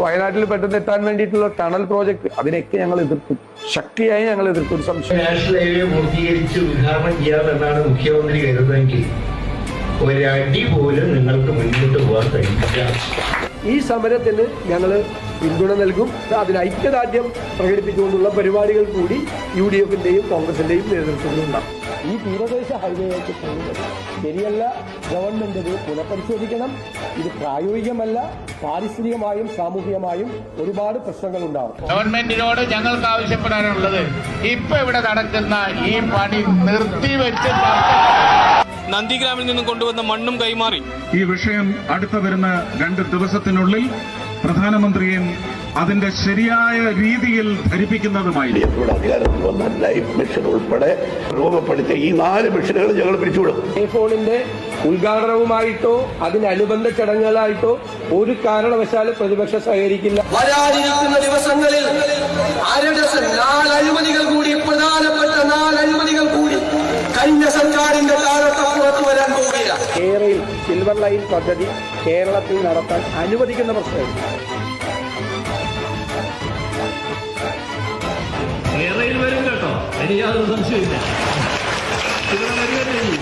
വയനാട്ടിൽ പെട്ടെന്ന് എത്താൻ വേണ്ടിയിട്ടുള്ള ടണൽ പ്രോജക്ട് അതിനെയൊക്കെ ഞങ്ങൾ എതിർക്കും ശക്തിയായി ഞങ്ങൾ എതിർക്കും ഒരു സംശയം. നാഷണൽ ഹൈവേ പൂർത്തീകരിച്ച് ഉദ്ഘാടനം ചെയ്യാമെന്നാണ് മുഖ്യമന്ത്രി കരുതുന്നതെങ്കിൽ ഒരടി പോലും നിങ്ങൾക്ക് മുന്നോട്ട് പോകാൻ കഴിയില്ല. ഈ സമരത്തിന് ഞങ്ങൾ പിന്തുണ നൽകും. അതിന് ഐക്യദാർഢ്യം പ്രകടിപ്പിച്ചുകൊണ്ടുള്ള പരിപാടികൾ കൂടി യു ഡി എഫിന്റെയും കോൺഗ്രസിന്റെയും നേതൃത്വത്തിലുണ്ടാകും. ഈ തീരദേശ ഹൈവേയിലേക്ക് പോകുന്നത് ശരിയല്ല. ഗവൺമെന്റ് ഇത് പുനഃപരിശോധിക്കണം. ഇത് പ്രായോഗികമല്ല പാരിസ്ഥിതികമായും സാമൂഹികമായും ഒരുപാട് പ്രശ്നങ്ങൾ ഉണ്ടാവും ഗവൺമെന്റിനോട് ഞങ്ങൾക്ക് ആവശ്യപ്പെടാനുള്ളത് ഇപ്പൊ ഇവിടെ നടക്കുന്ന ഈ പണി നിർത്തിവെച്ച് നന്ദിഗ്രാമിൽ നിന്നും കൊണ്ടുവന്ന മണ്ണും കൈമാറി. ഈ വിഷയം അടുത്ത വരുന്ന രണ്ട് ദിവസത്തിനുള്ളിൽ പ്രധാനമന്ത്രിയും അതിന്റെ ശരിയായ രീതിയിൽ ധരിപ്പിക്കുന്നതുമായി ഇവിടെ അധികാരത്തിൽ വന്ന ലൈഫ് മിഷൻ ഉൾപ്പെടെ രൂപപ്പെടുത്തിയ ഈ നാല് മിഷനുകൾ ഞങ്ങൾ പിരിച്ചുവിടും. ഫോണിന്റെ ഉദ്ഘാടനവുമായിട്ടോ അതിനനുബന്ധ ചടങ്ങുകളായിട്ടോ ഒരു കാരണവശാലും പ്രതിപക്ഷം സഹകരിക്കില്ല. വരാനിരിക്കുന്ന ദിവസങ്ങളിൽ നാലഴിമതികൾ കൂടി പ്രധാനപ്പെട്ട നാല് അഴിമതികൾ കൂടി കഴിഞ്ഞ സർക്കാരിന്റെ കാലത്ത് പുറത്തു വരാൻ പോവുകയില്ല കേരളയിൽ സിൽവർ ലൈൻ പദ്ധതി കേരളത്തിൽ നടത്താൻ അനുവദിക്കുന്ന പ്രശ്നമില്ല. യാതൊരു സംശയമില്ല ഇവിടെ ചെയ്യൂ.